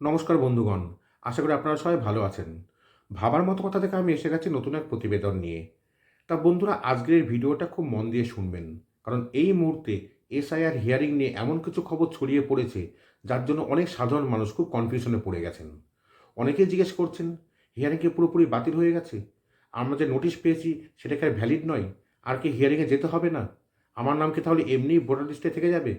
নমস্কার বন্ধুগণ, আশা করি আপনারা সবাই ভালো আছেন। ভাবার মতো কথা থেকে আমি এসে গেছি নতুন এক প্রতিবেদন নিয়ে। তা বন্ধুরা, আজকের ভিডিওটা খুব মন দিয়ে শুনবেন, কারণ এই মুহূর্তে এসআইআর হিয়ারিং নিয়ে এমন কিছু খবর ছড়িয়ে পড়েছে, যার জন্য অনেক সাধারণ মানুষ খুব কনফিউশনে পড়ে গেছেন। অনেকেই জিজ্ঞেস করছেন, হিয়ারিং কি পুরোপুরি বাতিল হয়ে গেছে? আমরা যে নোটিশ পেয়েছি, সেটা কি আর ভ্যালিড নয়? আর কি হিয়ারিংয়ে যেতে হবে না? আমার নাম কি তাহলে এমনিই ভোটার লিস্টে থেকে যাবে?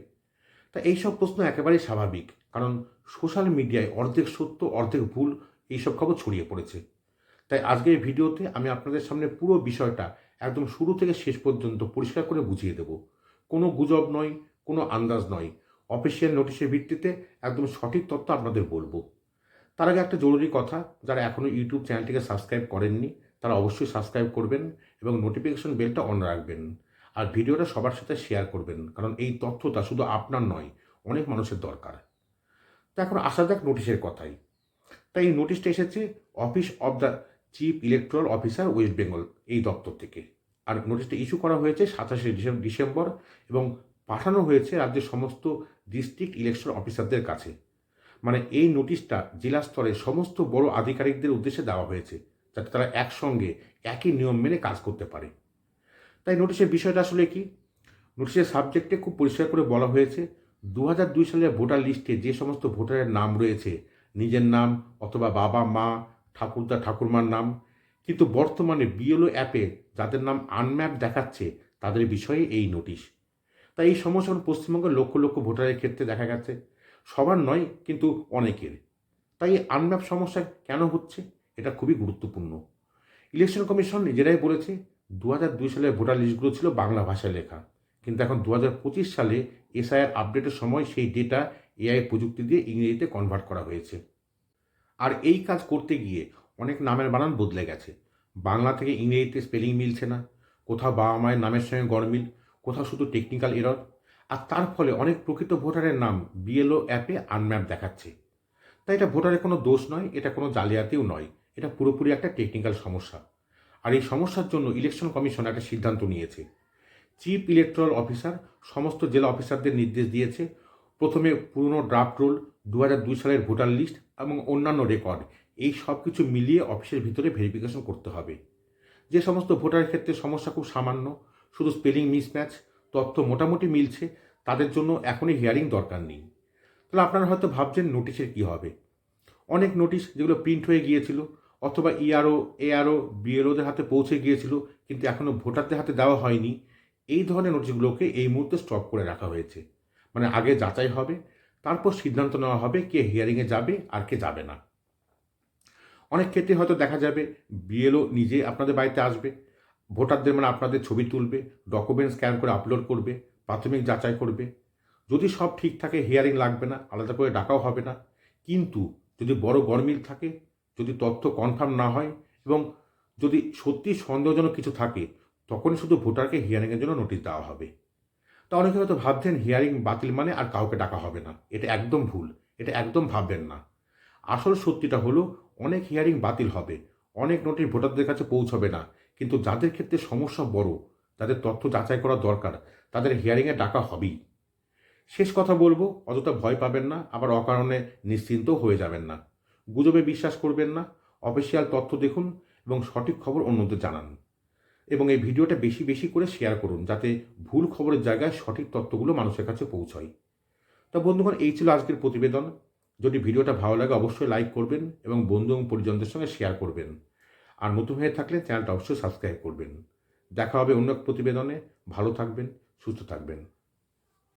তা এইসব প্রশ্ন একেবারেই স্বাভাবিক, কারণ সোশ্যাল মিডিয়ায় অর্ধেক সত্য, অর্ধেক ভুল এইসব খবর ছড়িয়ে পড়েছে। তাই আজকের ভিডিওতে আমি আপনাদের সামনে পুরো বিষয়টা একদম শুরু থেকে শেষ পর্যন্ত পরিষ্কার করে বুঝিয়ে দেব। কোনো গুজব নয়, কোনো আন্দাজ নয়। অফিসিয়াল নোটিশের ভিত্তিতে একদম সঠিক তথ্য আপনাদের বলব। তার আগে একটা জরুরি কথা, যারা এখনও ইউটিউব চ্যানেলটিকে সাবস্ক্রাইব করেননি, তারা অবশ্যই সাবস্ক্রাইব করবেন এবং নোটিফিকেশন বেলটা অন রাখবেন। আর ভিডিওটা সবার সাথে শেয়ার করবেন। কারণ এই তথ্যটা শুধু আপনার নয়, অনেক মানুষের দরকার। তা এখন আসা যাক নোটিশের কথাই তাই এই নোটিশটা এসেছে office of the chief electoral officer West Bengal এই দপ্তর থেকে। আর নোটিশটা ইস্যু করা হয়েছে সাতাশে ডিসেম্বর এবং পাঠানো হয়েছে রাজ্যের সমস্ত ডিস্ট্রিক্ট ইলেকশন অফিসারদের কাছে। মানে এই নোটিশটা জেলা স্তরে সমস্ত বড় আধিকারিকদের উদ্দেশ্যে দেওয়া হয়েছে, যাতে তারা একসঙ্গে একই নিয়ম মেনে কাজ করতে পারে। তাই নোটিশের বিষয়টা আসলে কি? নোটিশের সাবজেক্টে খুব পরিষ্কার করে বলা হয়েছে। দু হাজার দুই সালের ভোটার লিস্টে যে সমস্ত ভোটারের নাম রয়েছে, নিজের নাম অথবা বাবা, মা, ঠাকুরদা, ঠাকুরমার নাম, কিন্তু বর্তমানে বিএলও অ্যাপে যাদের নাম আনম্যাপ দেখাচ্ছে, তাদের বিষয়ে এই নোটিশ তাই এই সমস্যা পশ্চিমবঙ্গের লক্ষ লক্ষ ভোটারের ক্ষেত্রে দেখা গেছে। সবার নয়, কিন্তু অনেকের। তাই এই আনম্যাপ সমস্যা কেন হচ্ছে? এটা খুবই গুরুত্বপূর্ণ। ইলেকশন কমিশন নিজেরাই বলেছে দু দুই সালের ভোটার লিস্টগুলো ছিল বাংলা ভাষায় লেখা। কিন্তু এখন দু হাজার পঁচিশ সালে এসআইআর আপডেটের সময় সেই ডেটা এআই প্রযুক্তি দিয়ে ইংরেজিতে কনভার্ট করা হয়েছে। আর এই কাজ করতে গিয়ে অনেক নামের বানান বদলে গেছে। বাংলা থেকে ইংরেজিতে স্পেলিং মিলছে না। কোথাও বাবা মায়ের নামের সঙ্গে গরমিল, কোথাও শুধু টেকনিক্যাল এরর আর তার ফলে অনেক প্রকৃত ভোটারের নাম বিএলও অ্যাপে আনম্যাপ দেখাচ্ছে। তাই এটা ভোটারের কোনো দোষ নয়, এটা কোনো জালিয়াতিও নয়। এটা পুরোপুরি একটা টেকনিক্যাল সমস্যা। আর এই সমস্যার জন্য ইলেকশন কমিশন একটা সিদ্ধান্ত নিয়েছে। চিফ ইলেকট্রাল অফিসার সমস্ত জেলা অফিসারদের নির্দেশ দিয়েছে। প্রথমে পুরনো ড্রাফট রোল দু হাজার দুই সালের ভোটার লিস্ট এবং অন্যান্য রেকর্ড এই সব কিছু মিলিয়ে অফিসের ভিতরে ভেরিফিকেশন করতে হবে। যে সমস্ত ভোটারের ক্ষেত্রে সমস্যা খুব সামান্য, শুধু স্পেলিং মিসম্যাচ তথ্য মোটামুটি মিলছে, তাদের জন্য এখনই হিয়ারিং দরকার নেই। তাহলে আপনারা হয়তো ভাবছেন নোটিশের কী হবে? অনেক নোটিশ যেগুলো প্রিন্ট হয়ে গিয়েছিল অথবা ইআরও এআরও বিএলওদের হাতে পৌঁছে গিয়েছিল, কিন্তু এখনও ভোটারদের হাতে দেওয়া হয়নি। এই ধরনের নোটিশগুলোকে এই মুহূর্তে স্টপ করে রাখা হয়েছে। মানে আগে যাচাই হবে, তারপর সিদ্ধান্ত নেওয়া হবে কে হিয়ারিংয়ে যাবে আর কে যাবে না। অনেক ক্ষেত্রে হয়তো দেখা যাবে, বিএলও নিজে আপনাদের বাড়িতে আসবে, ভোটারদের মানে আপনাদের ছবি তুলবে ডকুমেন্ট স্ক্যান করে আপলোড করবে, প্রাথমিক যাচাই করবে। যদি সব ঠিক থাকে, হিয়ারিং লাগবে না, আলাদা করে ডাকাও হবে না। কিন্তু যদি বড় গরমিল থাকে যদি তথ্য কনফার্ম না হয় এবং যদি সত্যি সন্দেহজনক কিছু থাকে, তখনই শুধু ভোটারকে হিয়ারিংয়ের জন্য নোটিশ দেওয়া হবে। তা অনেকে হয়তো ভাবছেন হিয়ারিং বাতিল মানে আর কাউকে ডাকা হবে না। এটা একদম ভুল। এটা একদম ভাববেন না। আসল সত্যিটা হলো, অনেক হিয়ারিং বাতিল হবে। অনেক নোটিশ ভোটারদের কাছে পৌঁছবে না। কিন্তু যাদের ক্ষেত্রে সমস্যা বড়, তাদের তথ্য যাচাই করা দরকার। তাদের হিয়ারিংয়ে ডাকা হবেই। শেষ কথা বলব, অযথা ভয় পাবেন না, আবার অকারণে নিশ্চিন্তও হয়ে যাবেন না। গুজবে বিশ্বাস করবেন না, অফিসিয়াল তথ্য দেখুন এবং সঠিক খবর অন্যদের জানান। এবং এই ভিডিওটা বেশি বেশি করে শেয়ার করুন যাতে ভুল খবরের জায়গায় সঠিক তথ্যগুলো মানুষের কাছে পৌঁছয়। তা বন্ধুগণ, এই ছিল আজকের প্রতিবেদন। যদি ভিডিওটা ভালো লাগে, অবশ্যই লাইক করবেন এবং বন্ধু এবং পরিজনদের সঙ্গে শেয়ার করবেন। আর নতুন হয়ে থাকলে চ্যানেলটা অবশ্যই সাবস্ক্রাইব করবেন। দেখা হবে অন্য এক প্রতিবেদনে। ভালো থাকবেন, সুস্থ থাকবেন।